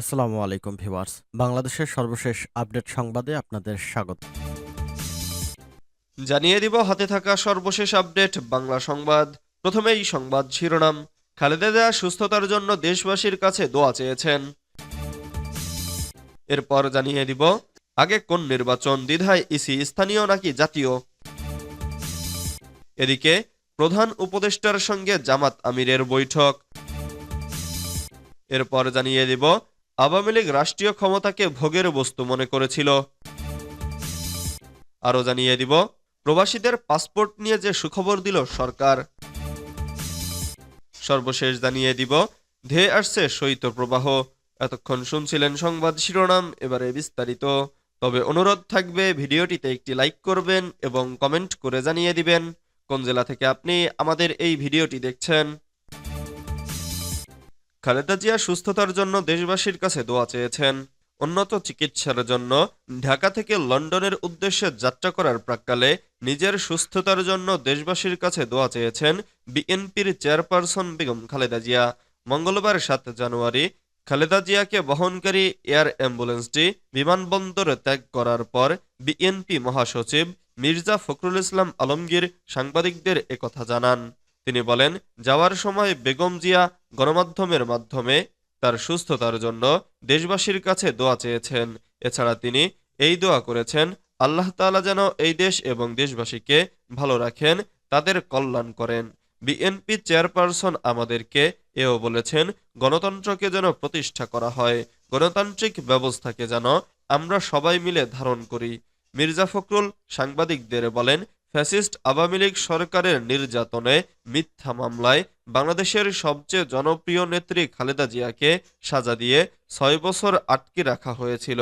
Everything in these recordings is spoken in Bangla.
আসসালামু আলাইকুম ভিউয়ার্স। বাংলাদেশের সর্বশেষ আপডেট সংবাদে আপনাদের স্বাগত। জানিয়ে দিব, হাতে থাকা সর্বশেষ আপডেট, বাংলা সংবাদ। প্রথমেই সংবাদ শিরোনাম। খালেদা জিয়া সুস্থতার জন্য দেশবাসীর কাছে দোয়া চেয়েছেন। এরপর জানিয়ে দিব, আগে কোন নির্বাচন দ্বিধায় ইসি স্থানীয় নাকি জাতীয়? এদিকে, প্রধান উপদেষ্টার সঙ্গে জামাত আমিরের বৈঠক। এরপর জানিয়ে দিব আওয়ামী লীগ রাষ্ট্রীয় ক্ষমতাকে ভোগের বস্তু মনে করেছিল। আরও জানিয়ে দিব, প্রবাসীদের পাসপোর্ট নিয়ে যে সুখবর দিল সরকার। সর্বশেষ জানিয়ে দিব, ধেয়ে আসছে শৈত্য প্রবাহ। এতক্ষণ শুনছিলেন সংবাদ শিরোনাম, এবারে বিস্তারিত। তবে অনুরোধ থাকবে, ভিডিওটিতে একটি লাইক করবেন এবং কমেন্ট করে জানিয়ে দিবেন। কোন জেলা থেকে আপনি আমাদের এই ভিডিওটি দেখছেন? খালেদা জিয়া সুস্থতার জন্য দেশবাসীর কাছে দোয়া চেয়েছেন। উন্নত চিকিৎসার জন্য ঢাকা থেকে লন্ডনের উদ্দেশ্যে যাত্রা করার প্রাক্কালে নিজের সুস্থতার জন্য দেশবাসীর কাছে দোয়া চেয়েছেন বিএনপির চেয়ারপারসন বেগম খালেদা জিয়া। মঙ্গলবার সাত জানুয়ারি খালেদা জিয়াকে বহনকারী এয়ার অ্যাম্বুলেন্সটি বিমানবন্দরে ত্যাগ করার পর বিএনপি মহাসচিব মির্জা ফখরুল ইসলাম আলমগীর সাংবাদিকদের একথা জানান। তিনি বলেন, যাওয়ার সময় বেগম জিয়া গণমাধ্যমের মাধ্যমে তার সুস্থতার জন্য দেশবাসীর কাছে দোয়া চেয়েছেন। এছাড়া তিনি এই দোয়া করেছেন, আল্লাহ তাআলা যেন এই দেশ এবং দেশবাসীকে ভালো রাখেন, তাদের কল্যাণ করেন। বিএনপি চেয়ারপারসন আমাদেরকে এও বলেছেন, গণতন্ত্রকে যেন প্রতিষ্ঠা করা হয়, গণতান্ত্রিক ব্যবস্থাকে যেন আমরা সবাই মিলে ধারণ করি। মির্জা ফখরুল সাংবাদিকদের বলেন ফ্যাসিস্ট আওয়ামী লীগ সরকারের নির্যাতনে মিথ্যা মামলায় বাংলাদেশের সবচেয়ে জনপ্রিয় নেত্রী খালেদা জিয়াকে সাজা দিয়ে ছয় বছর আটকে রাখা হয়েছিল।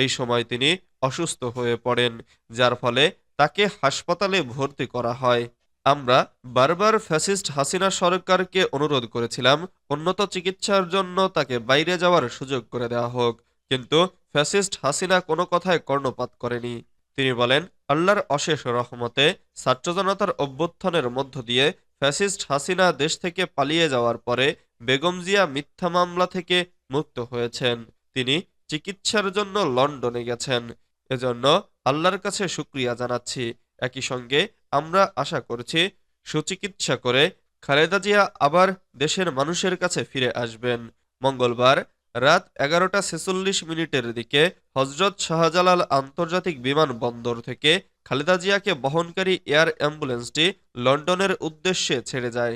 এই সময় তিনি অসুস্থ হয়ে পড়েন, যার ফলে তাকে হাসপাতালে ভর্তি করা হয়। আমরা বারবার ফ্যাসিস্ট হাসিনা সরকারকে অনুরোধ করেছিলাম, উন্নত চিকিৎসার জন্য তাকে বাইরে যাওয়ার সুযোগ করে দেওয়া হোক, কিন্তু ফ্যাসিস্ট হাসিনা কোনো কথায় কর্ণপাত করেনি। তিনি বলেন, আল্লাহর অশেষ রহমতে ছাত্র জনতার অভ্যুত্থানের মধ্য দিয়ে ফ্যাসিস্ট হাসিনা দেশ থেকে পালিয়ে যাওয়ার পরে বেগম জিয়া মিথ্যা মামলা থেকে মুক্ত হয়েছেন। তিনি চিকিৎসার জন্য লন্ডনে গেছেন। এজন্য আল্লাহর কাছে শুক্রিয়া জানাচ্ছি। একই সঙ্গে আমরা আশা করছি সুচিকিৎসা করে খালেদা জিয়া আবার দেশের মানুষের কাছে ফিরে আসবেন। মঙ্গলবার রাত এগারোটা ছেচল্লিশ মিনিটের দিকে হজরত শাহজালাল আন্তর্জাতিক বিমানবন্দর থেকে খালেদা জিয়াকে বহনকারী এয়ার অ্যাম্বুলেন্সটি লন্ডনের উদ্দেশ্যে ছেড়ে যায়।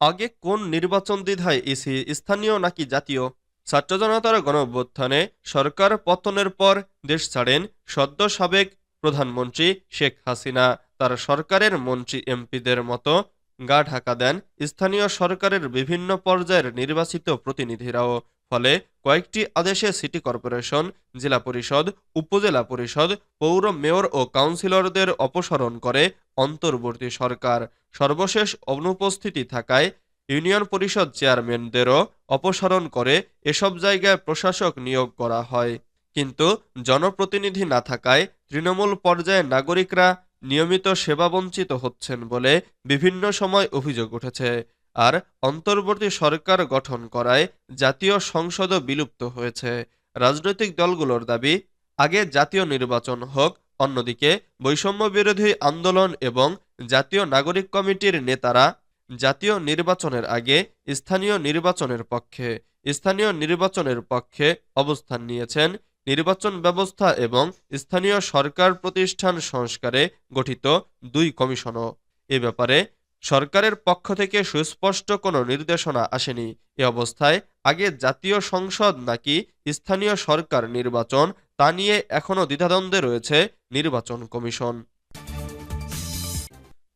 আগে কোন নির্বাচন দ্বিধায় ইসি, স্থানীয় নাকি জাতীয়? ছাত্র জনতার গণঅভ্যুত্থানে সরকার পতনের পর দেশ ছাড়েন সদ্য সাবেক প্রধানমন্ত্রী শেখ হাসিনা। তার সরকারের মন্ত্রী এমপিদের মতো গা ঢাকা দেন স্থানীয় সরকারের বিভিন্ন পর্যায়ের নির্বাচিত প্রতিনিধিরাও। ফলে কয়েকটি আদেশে সিটি কর্পোরেশন, জেলা পরিষদ, উপজেলা পরিষদ, পৌর মেয়র ও কাউন্সিলরদের অপসারণ করে অন্তর্বর্তী সরকার। সর্বশেষ অনুপস্থিতি থাকায় ইউনিয়ন পরিষদ চেয়ারম্যানদেরও অপসারণ করে এসব জায়গায় প্রশাসক নিয়োগ করা হয়। কিন্তু জনপ্রতিনিধি না থাকায় তৃণমূল পর্যায়ে নাগরিকরা নিয়মিত সেবাবঞ্চিত হচ্ছেন বলে বিভিন্ন সময় অভিযোগ উঠেছে। আর অন্তর্বর্তী সরকার গঠন করায় জাতীয় সংসদও বিলুপ্ত হয়েছে। রাজনৈতিক দলগুলোর দাবি, আগে জাতীয় নির্বাচন হোক, অন্যদিকে বৈষম্য বিরোধী আন্দোলন এবং জাতীয় নাগরিক কমিটির নেতারা জাতীয় নির্বাচনের আগে স্থানীয় নির্বাচনের পক্ষে, স্থানীয় নির্বাচনের পক্ষে অবস্থান নিয়েছেন নির্বাচন ব্যবস্থা এবং স্থানীয় সরকার প্রতিষ্ঠান সংস্কারে গঠিত দুই কমিশনও। এ ব্যাপারে সরকারের পক্ষ থেকে সুস্পষ্ট কোনো নির্দেশনা আসেনি। এ অবস্থায় আগে জাতীয় সংসদ নাকি স্থানীয় সরকার নির্বাচন তা নিয়ে এখনও দ্বিধাদ্বন্দ্বে রয়েছে নির্বাচন কমিশন।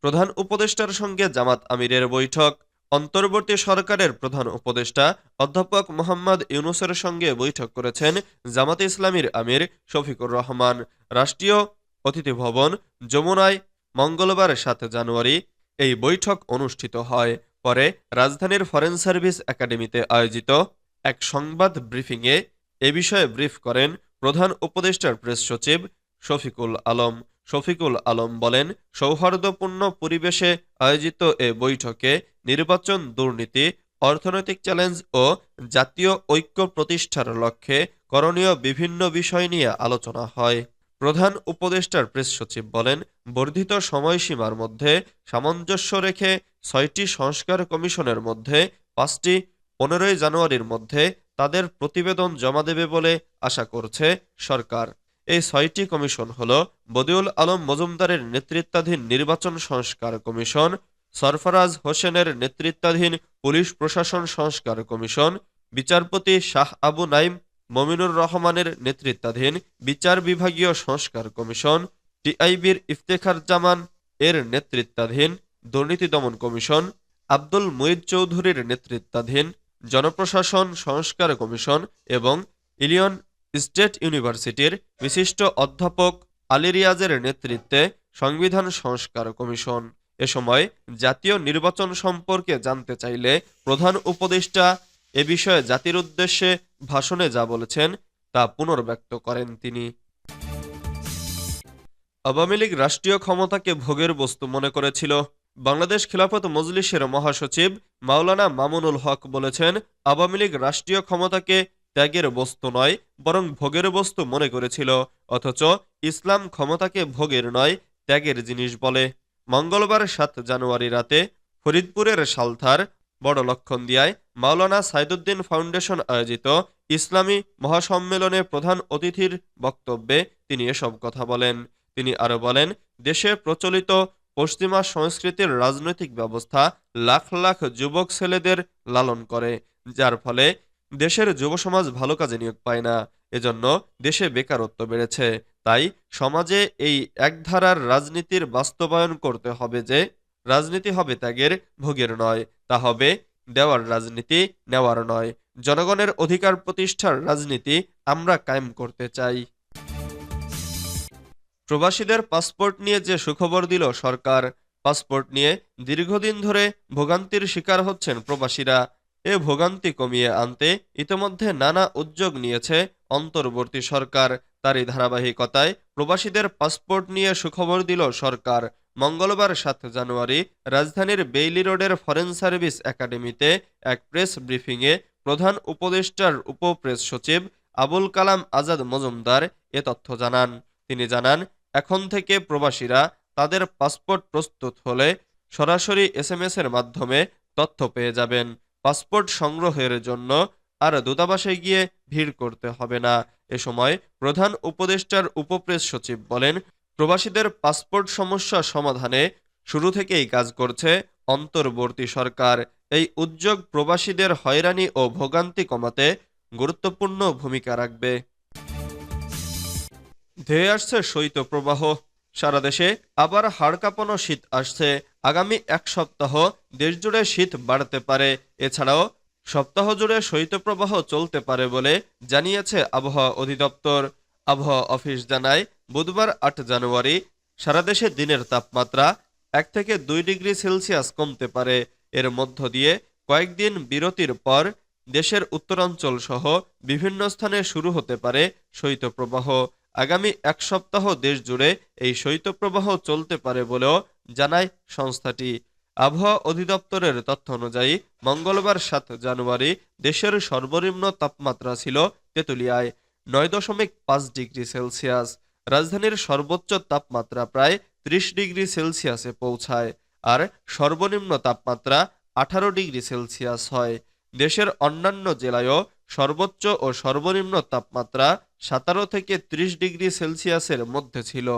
প্রধান উপদেষ্টার সঙ্গে জামাত আমিরের বৈঠক। অন্তর্বর্তী সরকারের প্রধান উপদেষ্টা অধ্যাপক মোহাম্মদ ইউনুসের সঙ্গে বৈঠক করেছেন জামাতে ইসলামীর আমির শফিকুর রহমান। রাষ্ট্রীয় অতিথি ভবন যমুনায় মঙ্গলবার সাত জানুয়ারি এই বৈঠক অনুষ্ঠিত হয়। পরে রাজধানীর ফরেন সার্ভিস একাডেমিতে আয়োজিত এক সংবাদ ব্রিফিংয়ে এ বিষয়ে ব্রিফ করেন প্রধান উপদেষ্টার প্রেস সচিব শফিকুল আলম। শফিকুল আলম বলেন, সৌহার্দ্যপূর্ণ পরিবেশে আয়োজিত এ বৈঠকে নির্বাচন দুর্নীতি, অর্থনৈতিক চ্যালেঞ্জ ও জাতীয় ঐক্য প্রতিষ্ঠার লক্ষ্যে করণীয় বিভিন্ন বিষয় নিয়ে আলোচনা হয়। প্রধান উপদেষ্টার প্রেস সচিব বলেন, বর্ধিত সময়সীমার মধ্যে সামঞ্জস্য রেখে ছয়টি সংস্কার কমিশনের মধ্যে পাঁচটি পনেরোই জানুয়ারির মধ্যে তাদের প্রতিবেদন জমা দেবে বলে আশা করছে সরকার। এই ছয়টি কমিশন হল বদিউল আলম মজুমদারের নেতৃত্বাধীন নির্বাচন সংস্কার কমিশন সরফরাজ হোসেনের নেতৃত্বাধীন পুলিশ প্রশাসন সংস্কার কমিশন, বিচারপতি শাহ আবু নাইম মমিনুর রহমানের নেতৃত্বাধীন বিচার বিভাগীয় সংস্কার কমিশন, টিআইবির ইফতেখার জামান এর নেতৃত্বাধীন দুর্নীতি দমন কমিশন, আব্দুল মুইদ চৌধুরীর নেতৃত্বাধীন জনপ্রশাসন সংস্কার কমিশন এবং ইলিয়ন স্টেট ইউনিভার্সিটির বিশিষ্ট অধ্যাপক আলী রিয়াজের নেতৃত্বে সংবিধান সংস্কার কমিশন। এ সময় জাতীয় নির্বাচন সম্পর্কে জানতে চাইলে প্রধান উপদেষ্টা এ বিষয়ে জাতির উদ্দেশ্যে ভাষণে যা বলেছেন তা পুনর্ব্যক্ত করেন তিনি। আওয়ামী লীগ রাষ্ট্রীয় ক্ষমতাকে ভোগের বস্তু মনে করেছিল। বাংলাদেশ খিলাফত মজলিসের মহাসচিব মাওলানা মামুনুল হক বলেছেন, আওয়ামী লীগ রাষ্ট্রীয় ক্ষমতাকে ত্যাগের বস্তু নয়, বরং ভোগের বস্তু মনে করেছিল, অথচ ইসলাম ক্ষমতাকে ভোগের নয়, ত্যাগের জিনিস বলে। মঙ্গলবার সাত জানুয়ারি রাতে ফরিদপুরের সালথার বড় লক্ষণদিয়ায় মাওলানা সাইদুদ্দিন ফাউন্ডেশন আয়োজিত ইসলামী মহাসম্মেলনে প্রধান অতিথির বক্তব্যে তিনি এসব কথা বলেন। তিনি আরও বলেন, দেশে প্রচলিত পশ্চিমা সংস্কৃতির রাজনৈতিক ব্যবস্থা লাখ লাখ যুবক ছেলেদের লালন করে, যার ফলে দেশের যুব সমাজ ভালো কাজে নিয়োগ পায় না। এজন্য দেশে বেকারত্ব বেড়েছে। তাই সমাজে এই একধারার রাজনীতির বাস্তবায়ন করতে হবে যে রাজনীতি হবে ত্যাগের ভোগের নয়, তা হবে দেওয়ার রাজনীতি, নেওয়ার নয়। জনগণের অধিকার প্রতিষ্ঠার রাজনীতি আমরা কায়েম করতে চাই। প্রবাসীদের পাসপোর্ট নিয়ে যে সুখবর দিল সরকার, পাসপোর্ট নিয়ে দীর্ঘদিন ধরে ভোগান্তির শিকার হচ্ছেন প্রবাসীরা। এ ভোগান্তি কমিয়ে আনতে ইতোমধ্যে নানা উদ্যোগ নিয়েছে অন্তর্বর্তী সরকার। তারই ধারাবাহিকতায় প্রবাসীদের পাসপোর্ট নিয়ে সুখবর দিল সরকার। মঙ্গলবার সাত জানুয়ারি রাজধানীর বেইলি রোডের ফরেন সার্ভিস একাডেমিতে এক প্রেস ব্রিফিংয়ে প্রধান উপদেষ্টার উপপ্রেস সচিব আবুল কালাম আজাদ মজুমদার এ তথ্য জানান। তিনি জানান, এখন থেকে প্রবাসীরা তাদের পাসপোর্ট প্রস্তুত হলে সরাসরি এসএমএস এর মাধ্যমে তথ্য পেয়ে যাবেন। পাসপোর্ট সংগ্রহের জন্য আর দূতাবাসে গিয়ে ভিড় করতে হবে না। এ সময় প্রধান উপদেষ্টার উপপ্রেস সচিব বলেন, প্রবাসীদের পাসপোর্ট সমস্যা সমাধানে শুরু থেকেই কাজ করছে অন্তর্বর্তী সরকার। এই উদ্যোগ প্রবাসীদের হয়রানি ও ভোগান্তি কমাতে গুরুত্বপূর্ণ ভূমিকা রাখবে। ধেয়ে আসছে শৈত্যপ্রবাহ সারা দেশে আবার হাড় কাঁপানো শীত আসছে। আগামী এক সপ্তাহ দেশজুড়ে শীত বাড়তে পারে। এছাড়াও সপ্তাহ জুড়ে শৈত্যপ্রবাহ চলতে পারে বলে জানিয়েছে আবহাওয়া অধিদপ্তর। আবহাওয়া অফিস জানায়, বুধবার আট জানুয়ারি সারা দেশে দিনের তাপমাত্রা এক থেকে দুই ডিগ্রি সেলসিয়াস কমতে পারে। এর মধ্য দিয়ে কয়েকদিন বিরতির পর দেশের উত্তরাঞ্চল সহ বিভিন্ন স্থানে শুরু হতে পারে শৈত্যপ্রবাহ। আগামী এক সপ্তাহ দেশ জুড়ে এই শৈত্যপ্রবাহ চলতে পারে বলেও জানায় সংস্থাটি। আবহাওয়া অধিদপ্তরের তথ্য অনুযায়ী, মঙ্গলবার সাত জানুয়ারি দেশের সর্বনিম্ন তাপমাত্রা ছিল তেঁতুলিয়ায় নয় দশমিক পাঁচ ডিগ্রি সেলসিয়াস। রাজধানীর সর্বোচ্চ তাপমাত্রা প্রায় ত্রিশ ডিগ্রি সেলসিয়াসে পৌঁছায় আর সর্বনিম্ন তাপমাত্রা আঠারো ডিগ্রি সেলসিয়াস হয়। দেশের অন্যান্য জেলায়ও সর্বোচ্চ ও সর্বনিম্ন তাপমাত্রা সাতারো থেকে ত্রিশ ডিগ্রি সেলসিয়াসের মধ্যে ছিল।